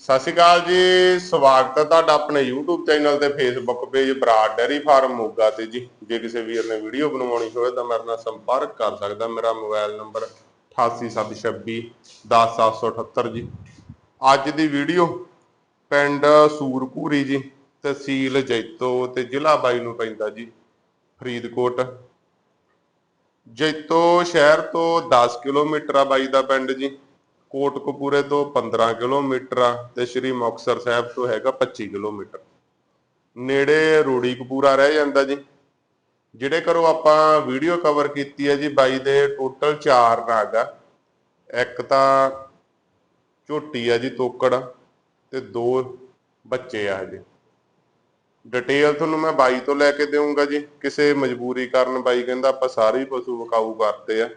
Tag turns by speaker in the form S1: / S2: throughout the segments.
S1: ਸਤਿ ਸ਼੍ਰੀ ਅਕਾਲ ਜੀ, ਸਵਾਗਤ ਹੈ ਤੁਹਾਡਾ ਆਪਣੇ YouTube ਚੈਨਲ ਤੇ Facebook page Brar dairy farm Moga ਤੇ ਜੀ। ਜੇ ਕਿਸੇ ਵੀਰ ਨੇ ਵੀਡੀਓ ਬਣਵਾਉਣੀ ਹੋਵੇ ਤਾਂ ਮੇਰੇ ਨਾਲ ਸੰਪਰਕ ਕਰ ਸਕਦਾ। ਮੇਰਾ ਮੋਬਾਈਲ ਨੰਬਰ 8876 10778 ਜੀ। ਅੱਜ ਦੀ ਵੀਡੀਓ ਪਿੰਡ ਸੂਰਪੂਰੀ ਜੀ ਤਹਿਸੀਲ ਜੈਤੋ ਤੇ ਜ਼ਿਲ੍ਹਾ ਬਾਈ ਨੂੰ ਪੈਂਦਾ ਜੀ, ਫਰੀਦਕੋਟ। ਜੈਤੋ ਸ਼ਹਿਰ ਤੋਂ 10 ਕਿਲੋਮੀਟਰ ਆ ਬਾਈ ਦਾ ਪਿੰਡ ਜੀ। ਕੋਟਕਪੂਰੇ ਤੋਂ 15 ਕਿਲੋਮੀਟਰ ਆ ਤੇ ਸ਼੍ਰੀ ਮੁਕਤਸਰ ਸਾਹਿਬ ਤੋਂ ਹੈਗਾ 25 ਕਿਲੋਮੀਟਰ। ਨੇੜੇ ਰੂੜੀ ਕਪੂਰਾ ਰਹਿ ਜਾਂਦਾ ਜੀ। ਜਿਹੜੇ ਕਰੋ ਆਪਾਂ ਵੀਡੀਓ ਕਵਰ ਕੀਤੀ ਹੈ ਜੀ, ਬਾਈ ਦੇ ਟੋਟਲ 4 ਨਾਗ ਆ। ਇੱਕ ਤਾਂ ਝੋਟੀ ਆ ਜੀ ਤੋਕੜ ਤੇ ਦੋ ਬੱਚੇ ਆ ਜੀ ਡਿਟੇਲ ਤੁਹਾਨੂੰ ਮੈਂ ਬਾਈ ਤੋਂ ਲੈ ਕੇ ਦੇਵਾਂਗਾ ਜੀ। ਕਿਸੇ ਮਜਬੂਰੀ ਕਾਰਨ ਬਾਈ ਕਹਿੰਦਾ ਆਪਾਂ ਸਾਰੇ ਹੀ ਪਸ਼ੂ ਵਿਕਾਊ ਕਰਤੇ ਆ।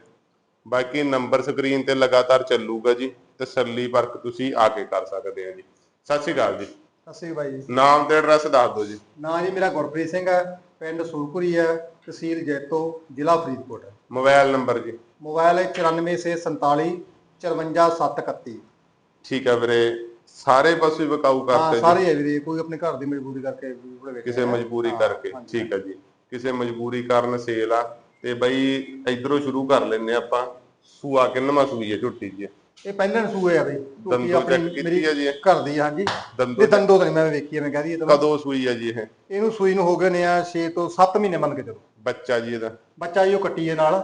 S1: ਬਾਕੀ ਨੰਬਰ ਸਕਰੀਨ ਤੇ ਲਗਾਤਾਰ ਚੱਲੂਗਾ ਜੀ ਤਸੱਲੀ ਪਰਖ ਤੁਸੀਂ ਆ ਕੇ ਕਰ ਸਕਦੇ ਆ ਜੀ। ਸਤਿ ਸ਼੍ਰੀ ਅਕਾਲ ਜੀ।
S2: ਸਤਿ ਸ਼੍ਰੀ ਅਕਾਲ ਬਾਈ ਜੀ।
S1: ਨਾਮ ਤੇ ਐਡਰੈਸ ਦੱਸ ਦਿਓ ਜੀ।
S2: ਨਾਂ ਜੀ ਮੇਰਾ ਗੁਰਪ੍ਰੀਤ ਸਿੰਘ ਹੈ ਪਿੰਡ ਸੂਰਪੁਰੀ ਹੈ ਤਹਿਸੀਲ ਜੈਤੋ ਜ਼ਿਲ੍ਹਾ ਫਰੀਦਕੋਟ। ਹੈ
S1: ਮੋਬਾਈਲ ਨੰਬਰ ਜੀ।
S2: ਮੋਬਾਈਲ ਹੈ 9447 54731
S1: ਠੀਕ ਹੈ ਵੀਰੇ ਸਾਰੇ ਪਸ਼ੂ ਵਿਕਾਊ
S2: ਹਾਂ
S1: ਕਰਦੇ ਜੀ।
S2: ਸਾਰੇ ਹੈ ਵੀਰੇ ਕੋਈ ਆਪਣੇ ਘਰ ਦੀ ਮਜਬੂਰੀ ਕਰਕੇ
S1: ਕਿਸੇ। ਮਜਬੂਰੀ
S2: ਹਾਂ,
S1: ਕਰਕੇ। ਠੀਕ ਹੈ ਜੀ। ਕਿਸੇ ਮਜਬੂਰੀ ਕਾਰਨ ਸੇਲ ਆ ਤੇ ਬਈ ਇਧਰੋਂ ਸ਼ੁਰੂ ਕਰ ਲੈਨੇ ਆਪਾਂ। ਸੂਆ ਕਿੰਨਵਾਂ ਸੂਈ ਹੈ ਝੁੱਟੀ ਜੀ
S2: ਇਹ? ਪਹਿਲਾਂ ਸੂਏ ਆ ਬਈ।
S1: ਦੰਦੋ ਚੈੱਕ ਕੀਤੀ
S2: ਮੇਰੀ
S1: ਹੈ ਜੀ ਇਹ?
S2: ਘਰ ਦੀ ਆ, ਹਾਂਜੀ।
S1: ਦੰਦੋ
S2: ਇਹ ਦੰਦੋ ਤਾਂ ਨਹੀਂ ਮੈਂ ਵੇਖੀ ਐ ਮੈਂ ਕਹਦੀ ਇਹ ਤਾਂ
S1: ਕਦੋਂ ਸੂਈ ਹੈ ਜੀ ਇਹ?
S2: ਇਹਨੂੰ ਸੂਈ ਨੂੰ ਹੋ ਗਏ ਨੇ ਆ 6 ਤੋਂ 7 ਮਹੀਨੇ ਮੰਨ ਕੇ ਚਲੋ।
S1: ਬੱਚਾ ਜੀ ਇਹਦਾ?
S2: ਬੱਚਾ ਜੀ ਉਹ ਕੱਟੀ ਹੈ ਨਾਲ।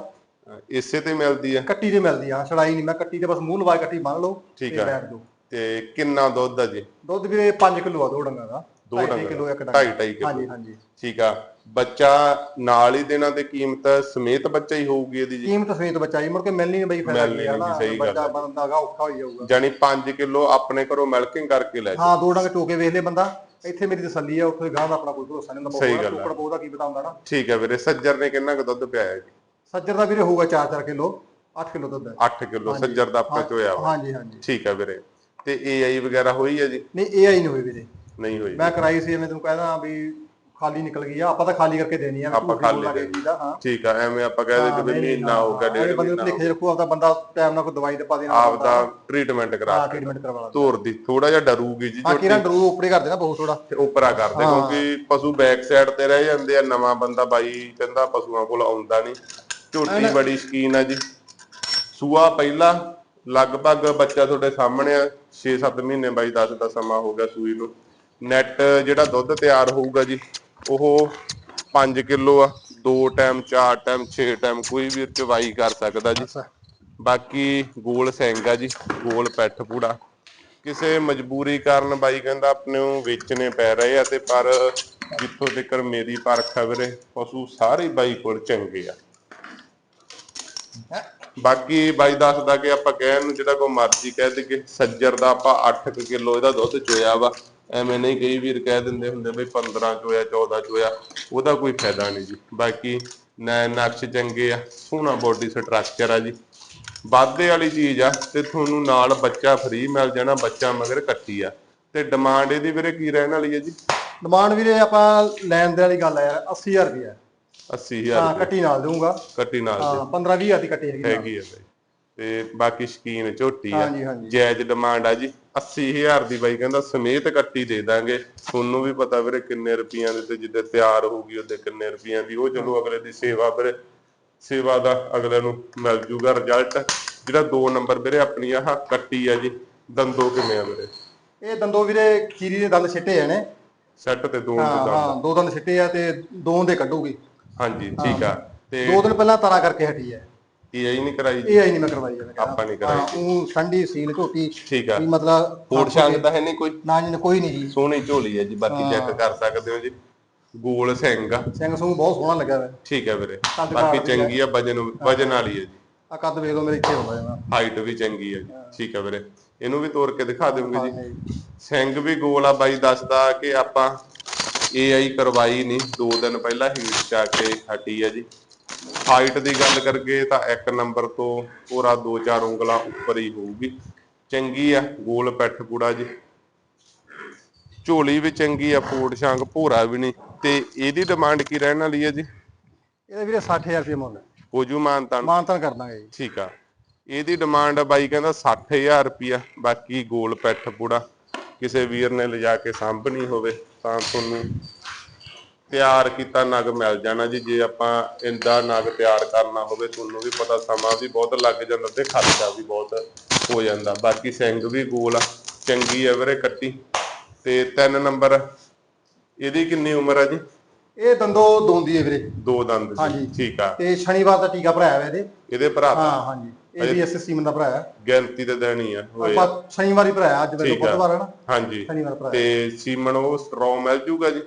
S1: ਅਹ ਇਸੇ ਤੇ ਮਿਲਦੀ ਹੈ
S2: ਕੱਟੀ ਤੇ ਮਿਲਦੀ ਆ ਛੜਾਈ ਨਹੀਂ ਮੈਂ ਕੱਟੀ ਤੇ ਬਸ ਮੂੰਹ ਲਵਾ ਕੇ ਕੱਟੀ ਬੰਨ ਲਓ
S1: ਠੀਕ
S2: ਤੇ
S1: ਆ।
S2: ਬੈਠ ਜਾਓ।
S1: ਤੇ ਕਿੰਨਾ ਦੁੱਧ ਆ ਜੀ?
S2: ਦੁੱਧ ਵੀਰੇ 5 ਕਿਲੋ ਆ ਦੋ ਡੰਗਾਂ ਦਾ।
S1: ਦੋ
S2: 2.5
S1: ਡੰਗਾਂ
S2: ਕਿਲੋ ਇੱਕ ਡੰਗਾ
S1: ਢਾਈ ਢਾਈ ਕਿਲੋ।
S2: ਹਾਂਜੀ ਹਾਂਜੀ।
S1: ਠੀਕ ਆ। ਬੱਚਾ ਨਾਲ ਹੀ ਦੇਣਾ ਤੇ ਕੀਮਤ ਸਮੇਤ ਬੱਚਾ ਹੀ ਹੋਊਗੀ ਇਹਦੀ ਜੀ?
S2: ਕੀਮਤ ਸਮੇਤ ਬੱਚਾ ਜੀ ਮੁੜ ਕੇ ਮਿਲਣੀ ਨਹੀਂ ਬਈ ਫਾਇਦਾ
S1: ਮਿਲਣੀ
S2: ਕੀ ਆ ਨਾ
S1: ਨਹੀਂ, ਸਹੀ ਗੱਲ
S2: ਬੱਚਾ
S1: ਹੈ।
S2: ਬੰਦਾ ਗਾ ਔਖਾ ਹੋਈ ਜਾਊਗਾ।
S1: ਜਾਨੀ 5 ਕਿਲੋ ਆਪਣੇ ਘਰੋਂ ਮਿਲਕਿੰਗ ਕਰਕੇ ਲੈ ਜਾ
S2: ਹਾਂ ਦੋ ਡੰਗ ਟੋਕੇ ਵੇਖ ਲੈ ਬੰਦਾ ਇੱਥੇ ਮੇਰੀ ਤਸੱਲੀ ਆ ਉੱਥੇ ਗਾਂ ਦਾ ਆਪਣਾ ਕੋਈ ਭਰੋਸਾ ਨਹੀਂ ਹੁੰਦਾ
S1: ਸਹੀ
S2: ਬਹੁਤ
S1: ਗੱਲ ਆ।
S2: ਟੋਕੜ ਬਹੁਤਾ ਕੀ ਪਤਾ ਹੁੰਦਾ ਨਾ।
S1: ਠੀਕ ਹੈ ਵੀਰੇ ਸੱਜਰ ਨੇ ਕਿੰਨਾ ਕੁ ਦੁੱਧ ਪਿਆਇਆ ਜੀ?
S2: ਸੱਜਰ ਦਾ ਵੀਰੇ ਹੋਊਗਾ 4-4 ਕਿਲੋ 8 ਕਿਲੋ ਦੁੱਧ। ਹੈ
S1: 8 ਕਿਲੋ ਸੱਜਰ ਦਾ ਆਪਣਾ ਚੋਇਆ ਵਾ।
S2: ਹਾਂਜੀ ਹਾਂਜੀ।
S1: ਠੀਕ ਹੈ ਵੀਰੇ। ਤੇ ਏਆਈ ਵਗੈਰਾ ਹੋਈ ਹੈ ਜੀ?
S2: ਨਹੀਂ ਆਈ ਨਹੀਂ ਹੋਈ ਵੀਰੇ।
S1: ਨਹੀਂ ਹੋਈ।
S2: ਮੈਂ ਕਰਾਈ ਸੀ ਮੈਂ ਤੈਨੂੰ ਕਹਿੰਦਾ ਵੀ ਖਾਲੀ ਨਿਕਲ ਗਈ ਆ ਆਪਾਂ ਤਾਂ ਖਾਲੀ ਕਰਕੇ ਦੇਣੀ ਆ
S1: ਆਪਾਂ ਖਾਲੀ ਦੇਣੀ।
S2: ਦਾ ਹਾਂ।
S1: ਠੀਕ ਆ ਐਵੇਂ ਆਪਾਂ ਕਹਿ ਦੇ ਕਿ ਵੀ ਮਹੀਨਾ ਹੋ ਗਿਆ ਡੇਢ
S2: ਬੰਦੇ
S1: ਮਹੀਨਾ
S2: ਨੂੰ ਲਿਖੇ ਰੱਖੋ ਆਪਦਾ ਬੰਦਾ ਟਾਈਮ ਨਾਲ ਕੋਈ ਦਵਾਈ ਦੇ ਪਾ ਦੇਣਾ
S1: ਆਪਦਾ ਟ੍ਰੀਟਮੈਂਟ ਕਰਾ
S2: ਹਾਂ ਟ੍ਰੀਟਮੈਂਟ ਕਰਵਾ ਲਾ।
S1: ਤੋਰ ਦੀ ਥੋੜਾ ਜਿਹਾ ਡਰੂਗੀ ਜੀ
S2: ਹਾਂ ਕਿਰਨ ਡਰੂ ਉਪਰੇ ਕਰ ਦੇਣਾ ਬਹੁਤ ਥੋੜਾ
S1: ਤੇ ਉਪਰਾ ਕਰਦੇ ਕਿਉਂਕਿ ਪਸ਼ੂ ਬੈਕ ਸਾਈਡ ਤੇ ਰਹਿ ਜਾਂਦੇ ਆ ਨਵਾਂ ਬੰਦਾ ਬਾਈ ਕਹਿੰਦਾ ਪਸ਼ੂਆਂ ਕੋਲ ਆਉਂਦਾ ਨਹੀਂ। ਝੋਟੀ ਬੜੀ ਸ਼ਕੀਨ ਆ ਜੀ। ਸੂਆ ਪਹਿਲਾ ਲਗਭਗ ਬੱਚਾ ਤੁਹਾਡੇ ਸਾਹਮਣੇ ਆ 6-7 ਮਹੀਨੇ ਬਾਈ 10 ਦਾ ਸਮਾਂ ਹੋ ਗਿਆ ਸੂਈ ਨੂੰ। ਨੈਟ ਜਿਹੜਾ ਦੁੱਧ ਤਿਆਰ ਹੋਊਗਾ ਜੀ ਉਹ 5 ਕਿਲੋ ਆ ਦੋ ਟਾਈਮ ਚਾਰ ਟਾਈਮ 6 ਟਾਈਮ ਕੋਈ ਵੀ ਚਵਾਈ ਕਰ ਸਕਦਾ ਜੀ। ਬਾਕੀ ਗੋਲ ਸਿੰਘ ਆ ਜੀ ਗੋਲ ਪੈਠ ਪੂੜਾ। ਕਿਸੇ ਮਜਬੂਰੀ ਕਾਰਨ ਬਾਈ ਕਹਿੰਦਾ ਆਪਣੇ ਨੂੰ ਵੇਚਣੇ ਪੈ ਰਹੇ ਆ ਤੇ ਪਰ ਜਿੱਥੋਂ ਤੱਕ ਮੇਰੀ ਪਰਖ ਆ ਵੀਰੇ ਪਸ਼ੂ ਸਾਰੇ ਬਾਈ ਕੋਲ ਚੰਗੇ ਆ। ਬਾਕੀ ਬਾਈ ਦੱਸਦਾ ਕਿ ਆਪਾਂ ਕਹਿਣ ਨੂੰ ਜਿਹੜਾ ਕੋ ਮਰਜ਼ੀ ਕਹਿ ਦੇਗੇ ਸੱਜਰ ਦਾ ਆਪਾਂ 8 ਕਿਲੋ ਇਹਦਾ ਦੁੱਧ ਚੋਇਆ ਵਾ। ਐਵੇਂ ਨਹੀਂ ਕਈ ਵੀਰ ਕਹਿ ਦਿੰਦੇ ਹੁੰਦੇ ਬਈ 15 ਚੋਇਆ 14 ਚੋਇਆ ਉਹਦਾ ਕੋਈ ਫਾਇਦਾ ਨਹੀਂ ਜੀ। ਬਾਕੀ ਨੈ ਨਕਸ਼ ਚੰਗੇ ਆ ਸੋਹਣਾ ਬੋਡੀ ਸਟਰਕਚਰ ਆ ਜੀ। ਵਾਧੇ ਵਾਲੀ ਚੀਜ਼ ਆ ਤੇ ਤੁਹਾਨੂੰ ਨਾਲ ਬੱਚਾ ਫ੍ਰੀ ਮਿਲ ਜਾਣਾ ਬੱਚਾ ਮਗਰ ਕੱਟੀ ਆ। ਤੇ ਡਿਮਾਂਡ ਇਹਦੀ ਵੀਰੇ ਕੀ ਰਹਿਣ ਵਾਲੀ ਹੈ ਜੀ?
S2: ਡਿਮਾਂਡ ਵੀਰੇ ਆਪਾਂ ਲੈਣ ਦੇ ਵਾਲੀ ਗੱਲ ਆ ਯਾਰ 80000 ਰੁਪਏ
S1: 80000
S2: ਹਾਂ ਕੱਟੀ ਨਾਲ ਦੇਊਗਾ।
S1: ਕੱਟੀ ਨਾਲ
S2: ਹਾਂ 15 20000 ਦੀ ਕੱਟੀ ਹੈਗੀ।
S1: ਹੈਗੀ ਆ ਬਾਈ ਤੇ ਬਾਕੀ ਸ਼ਕੀਨ ਝੋਟੀ ਆ।
S2: ਹਾਂਜੀ ਹਾਂਜੀ।
S1: ਜਾਇਜ਼ ਡਿਮਾਂਡ ਆ ਜੀ। 80000 ਦੀ ਬਾਈ ਕਹਿੰਦਾ ਸਮੇਤ ਕੱਟੀ ਦੇ ਦਾਂਗੇ। ਤੁਹਾਨੂੰ ਵੀ ਪਤਾ ਵੀਰੇ ਕਿੰਨੇ ਰੁਪਈਆਂ ਦੇ ਤੇ ਜਿੱਦੇ ਤਿਆਰ ਹੋਊਗੀ ਉਹਦੇ ਕਿੰਨੇ ਰੁਪਈਆਂ ਦੀ। ਉਹ ਚਲੋ ਅਗਲੇ ਦੀ ਸੇਵਾ ਵੀਰੇ ਸੇਵਾ ਦਾ ਅਗਲੇ ਨੂੰ ਮਿਲ ਜੂਗਾ ਰਿਜ਼ਲਟ ਜਿਹੜਾ 2 ਨੰਬਰ ਵੀਰੇ ਆਪਣੀ ਆਹ ਕੱਟੀ ਆ ਜੀ ਦੰਦੋ ਕਿਵੇਂ ਆ ਵੀਰੇ?
S2: ਇਹ ਦੰਦੋ ਵੀਰੇ ਖੀਰੀ ਦੇ ਦੰਦ ਛਿੱਟੇ ਆ ਨੇ
S1: ਸੈੱਟ ਤੇ ਦੋ
S2: ਹਾਂ
S1: ਦੇ ਦੰਦ।
S2: ਹਾਂ ਦੋ ਦੰਦ ਛਿੱਟੇ ਆ ਤੇ ਦੋ ਦੇ ਕੱਢੂਗੀ।
S1: ਹਾਂਜੀ ਠੀਕ ਆ। ਤੇ
S2: ਦੋ ਦਿਨ ਪਹਿਲਾਂ ਤਾਰਾ ਕਰਕੇ ਹਟੀ ਹੈ
S1: ਇਹ ਹੀ ਨਹੀਂ ਕਰਾਈ ਜੀ?
S2: ਇਹ ਆਈ ਨਹੀਂ ਮੈਂ ਕਰਵਾਈ ਜਾਵੇ
S1: ਆਪਾਂ ਨਹੀਂ ਕਰਾਈ
S2: ਹਾਂ ਉਹ ਠੰਡੀ ਸੀਲ ਝੋਟੀ
S1: ਠੀਕ ਆ।
S2: ਵੀ ਮਤਲਬ
S1: ਹੋਰ ਸ਼ੰਗ ਤਾਂ ਹੈ ਨਹੀਂ ਕੋਈ?
S2: ਨਾ ਜੀ ਕੋਈ ਨਹੀਂ ਜੀ।
S1: ਸੋਹਣੀ ਝੋਲੀ ਹੈ ਜੀ ਬਾਕੀ ਚੈੱਕ ਕਰ ਸਕਦੇ ਹੋ ਜੀ। ਗੋਲ ਸਿੰਘ ਆ।
S2: ਸਿੰਘ ਸੂਹ ਬਹੁਤ ਸੋਹਣਾ ਲੱਗਾ ਵੇ।
S1: ਠੀਕ ਹੈ ਵੀਰੇ।
S2: ਕੱਦ
S1: ਬਾਕੀ ਚੰਗੀ ਆ ਵਜਨ ਵਜਨ ਵਾਲੀ ਹੈ ਜੀ।
S2: ਆ ਕੱਦ ਵੇਖ ਲਓ ਮੇਰੇ ਇੱਥੇ ਹੁੰਦਾ ਜਨਾ
S1: ਹਾਈਟ ਵੀ ਚੰਗੀ ਹੈ ਜੀ। ਠੀਕ ਹੈ ਵੀਰੇ। ਇਹਨੂੰ ਵੀ ਤੋੜ ਕੇ ਦਿਖਾ ਦਿਓਗੇ ਜੀ। ਸਿੰਘ ਵੀ ਗੋਲ ਆ ਬਾਈ ਦੱਸਦਾ ਕਿ ਆਪਾਂ ਏਆਈ ਕਰਵਾਈ ਨਹੀਂ। ਦੋ ਦਿਨ ਪਹਿਲਾਂ ਹੀਟ ਚ ਆ ਕੇ ਹਟੀ ਹੈ ਜੀ। ਹਾਈਟ ਦੀ ਗੱਲ ਕਰਕੇ ਤਾਂ ਇੱਕ ਨੰਬਰ ਤੋਂ ਪੂਰਾ 2-4 ਉਂਗਲਾਂ ਉੱਪਰ ਹੀ ਹੋਊਗੀ। ਚੰਗੀ ਆ ਗੋਲ ਪੈਠ ਪੂੜਾ ਜੀ। ਝੋਲੀ ਵੀ ਚੰਗੀ ਆ ਪੋੜ ਸ਼ਾਂਗ ਭੋਰਾ ਵੀ ਨਹੀਂ। ਤੇ ਇਹਦੀ ਡਿਮਾਂਡ ਕੀ ਰਹਿਣ ਵਾਲੀ ਹੈ ਜੀ?
S2: ਇਹਦੇ ਵੀਰੇ 60000 ਰੁਪਏ ਮੁੱਲ।
S1: ਹੋਜੂ ਮਾਨਤਾਨ।
S2: ਮਾਨਤਨ ਕਰ ਦਾਂਗੇ ਜੀ।
S1: ਠੀਕ ਆ। ਇਹਦੀ ਡਿਮਾਂਡ ਬਾਈ ਕਹਿੰਦਾ 60000 ਰੁਪਿਆ ਬਾਕੀ ਗੋਲ ਪੈਠ ਪੂੜਾ ਕਿਸੇ ਵੀਰ ਨੇ ਲਿਜਾ ਕੇ ਸਾਂਭਣੀ ਹੋਵੇ ਤਾਂ ਤੁਹਾਨੂੰ ਤਿਆਰ ਕੀਤਾ ਨਗ ਮਿਲ ਜਾਣਾ ਜੀ ਜੇ ਆਪਾਂ ਇੰਦਾ ਨਗ ਤਿਆਰ ਕਰਨਾ ਹੋਵੇ ਤੁਹਾਨੂੰ ਵੀ ਪਤਾ ਸਮਾਂ ਵੀ ਬਹੁਤ ਲੱਗ ਜਾਂਦਾ ਤੇ ਖਰਚਾ ਵੀ ਬਹੁਤ ਹੋ ਜਾਂਦਾ। ਬਾਕੀ ਸਿੰਘ ਵੀ ਗੋਲ ਆ ਚੰਗੀ ਹੈ ਵੀਰੇ ਕੱਟੀ। ਤੇ ਤਿੰਨ ਨੰਬਰ ਇਹਦੀ ਕਿੰਨੀ ਉਮਰ ਆ ਜੀ?
S2: ਇਹ ਦੰਦੋ ਦੋਂਦੀ ਹੈ ਵੀਰੇ।
S1: ਦੋ ਦੰਦ
S2: ਹਾਂਜੀ।
S1: ਠੀਕ ਆ।
S2: ਤੇ ਸ਼ਨੀਵਾਰ ਦਾ ਟੀਕਾ ਭਰਾਇਆ ਹੋਇਆ ਇਹਦੇ।
S1: ਇਹਦੇ ਭਰਾ
S2: ਹਾਂ ਹਾਂਜੀ। ਇਹ ਵੀ ਐਸ ਸੀਮਨ ਦਾ ਭਰਾਇਆ।
S1: ਗਿਣਤੀ ਤੇ ਦੇਣੀ ਆ ਹੋਏ
S2: ਆਪਾਂ ਸ਼ਨੀਵਾਰ ਹੀ ਭਰਾਇਆ ਅੱਜ ਵੇਲੇ
S1: ਠੀਕ ਆ।
S2: ਬੁੱਧਵਾਰ ਹੈ ਨਾ।
S1: ਹਾਂਜੀ।
S2: ਸ਼ਨੀਵਾਰ ਭਰਾਇਆ।
S1: ਤੇ ਸੀਮਨ ਉਹ ਸਟਰੋਂਗ ਮਿਲ ਜੂਗਾ ਜੀ?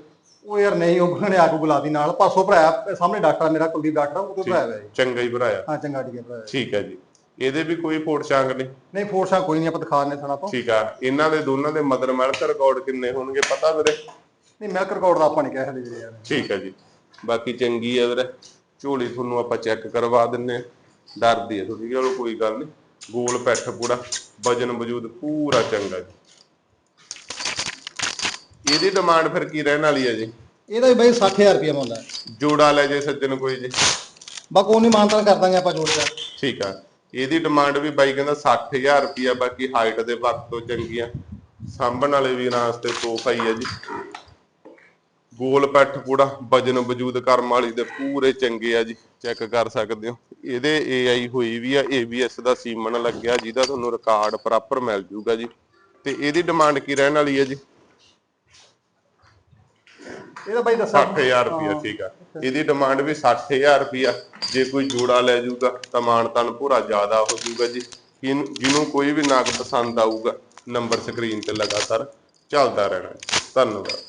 S2: ਉਹ ਯਾਰ ਨਹੀਂ ਉਹ ਨੇ ਆ ਕੇ ਗੁਲਾਬੀ ਨਾਲ। ਪਾਸੋਂ ਭਰਾਇਆ ਸਾਹਮਣੇ ਡਾਕਟਰ ਆ ਮੇਰਾ ਕੁਲਦੀਪ ਡਾਕਟਰ ਆ, ਉਹ ਤੋਂ ਭਰਾਇਆ ਹੋਇਆ ਜੀ
S1: ਚੰਗਾ ਹੀ ਭਰਾਇਆ
S2: ਹਾਂ ਚੰਗਾ ਟੀਕਾ ਭਰਾਇਆ
S1: ਠੀਕ ਹੈ ਜੀ। ਇਹਦੇ ਵੀ ਕੋਈ ਫੋੜ ਛਾਂਗ ਨਹੀਂ?
S2: ਨਹੀਂ ਫੋਰਸਾਂ ਕੋਈ ਨਹੀਂ ਆਪਾਂ ਦਿਖਾ ਦਿੰਦੇ ਥਣਾ ਤੋਂ
S1: ਠੀਕ ਆ। ਇਹਨਾਂ ਦੇ ਦੋਨਾਂ ਦੇ ਮਦਰ ਮਿਲਕ ਰਿਕਾਰਡ ਕਿੰਨੇ ਹੋਣਗੇ ਪਤਾ ਵੀਰੇ?
S2: ਨਹੀਂ ਮਿਲਕ ਰਿਕਾਰਡ ਦਾ ਆਪਾਂ ਨਹੀਂ ਕਹਿ ਸਕਦੇ ਵੀਰੇ ਯਾਰ।
S1: ਠੀਕ ਹੈ ਜੀ। ਬਾਕੀ ਚੰਗੀ ਹੈ ਵੀਰੇ। ਝੋਲੀ ਤੁਹਾਨੂੰ ਆਪਾਂ ਚੈੱਕ ਕਰਵਾ ਦਿੰਨੇ ਆ ਡਰਦੀ ਹੈ ਥੋੜੀ ਚਲੋ ਕੋਈ ਗੱਲ ਨਹੀਂ। ਗੋਲ ਪੈਠ ਪੂੜਾ ਵਜਨ ਵਜੂਦ ਪੂਰਾ ਚੰਗਾ ਜੀ। ਇਹਦੀ ਡਿਮਾਂਡ ਫਿਰ ਕੀ ਰਹਿਣ ਵਾਲੀ ਹੈ ਜੀ?
S2: ਇਹਦਾ ਵੀ ਬਾਈ 60000 ਰੁਪਏ ਮੁੱਲ ਹੈ।
S1: ਜੋੜਾ ਲੈ ਜੇ ਸੱਜਣ ਕੋਈ ਜੀ।
S2: ਬਾ ਕੋਈ ਨਹੀਂ ਮਾਨਤਾਨ ਕਰ ਦਾਂਗੇ ਆਪਾਂ ਜੋੜ ਕੇ
S1: ਠੀਕ ਆ। ਇਹਦੀ ਡਿਮਾਂਡ ਵੀ ਬਾਈ ਕਹਿੰਦਾ 60000 ਰੁਪਿਆ ਬਾਕੀ ਹਾਈਟ ਦੇ ਵਕਤ ਤੋਂ ਚੰਗੀਆਂ। ਸਾਂਭਣ ਵਾਲੇ ਵੀਰਾਂ ਵਾਸਤੇ ਤੋਹਫਾ ਹੀ ਹੈ ਜੀ। ਗੋਲ ਪੈਠ ਪੂੜਾ ਵਜਨ ਵਜੂਦ ਕਰਮ ਵਾਲੀ ਦੇ ਪੂਰੇ ਚੰਗੇ ਆ ਜੀ। ਚੈੱਕ ਕਰ ਸਕਦੇ ਹੋ। ਇਹਦੇ AI ਹੋਈ ਵੀ ਆ ABS ਦਾ ਸੀਮਨ ਲੱਗਿਆ ਜਿਹਦਾ ਤੁਹਾਨੂੰ ਰਿਕਾਰਡ ਪ੍ਰੋਪਰ ਮਿਲ ਜੂਗਾ ਜੀ। ਤੇ ਇਹਦੀ ਡਿਮਾਂਡ ਕੀ ਰਹਿਣ ਵਾਲੀ ਹੈ ਜੀ?
S2: ਇਹਦਾ ਬਾਈ ਦੱਸਾਂ।
S1: 60000 ਰੁਪਿਆ ਠੀਕ ਆ ਇਹਦੀ ਡਿਮਾਂਡ ਵੀ 60000 ਰੁਪਿਆ ਜੇ ਕੋਈ ਜੋੜਾ ਲੈ ਜਾਊਗਾ ਤਾਂ ਮਾਨ ਤਨ ਪੂਰਾ ਜ਼ਿਆਦਾ ਹੋ ਜਾਊਗਾ ਜੀ। ਜਿਹਨੂੰ ਜਿਹਨੂੰ ਕੋਈ ਵੀ ਨਾਗ ਪਸੰਦ ਆਊਗਾ ਨੰਬਰ ਸਕਰੀਨ ਤੇ ਲਗਾਤਾਰ ਚੱਲਦਾ ਰਹਿਣਾ। ਧੰਨਵਾਦ।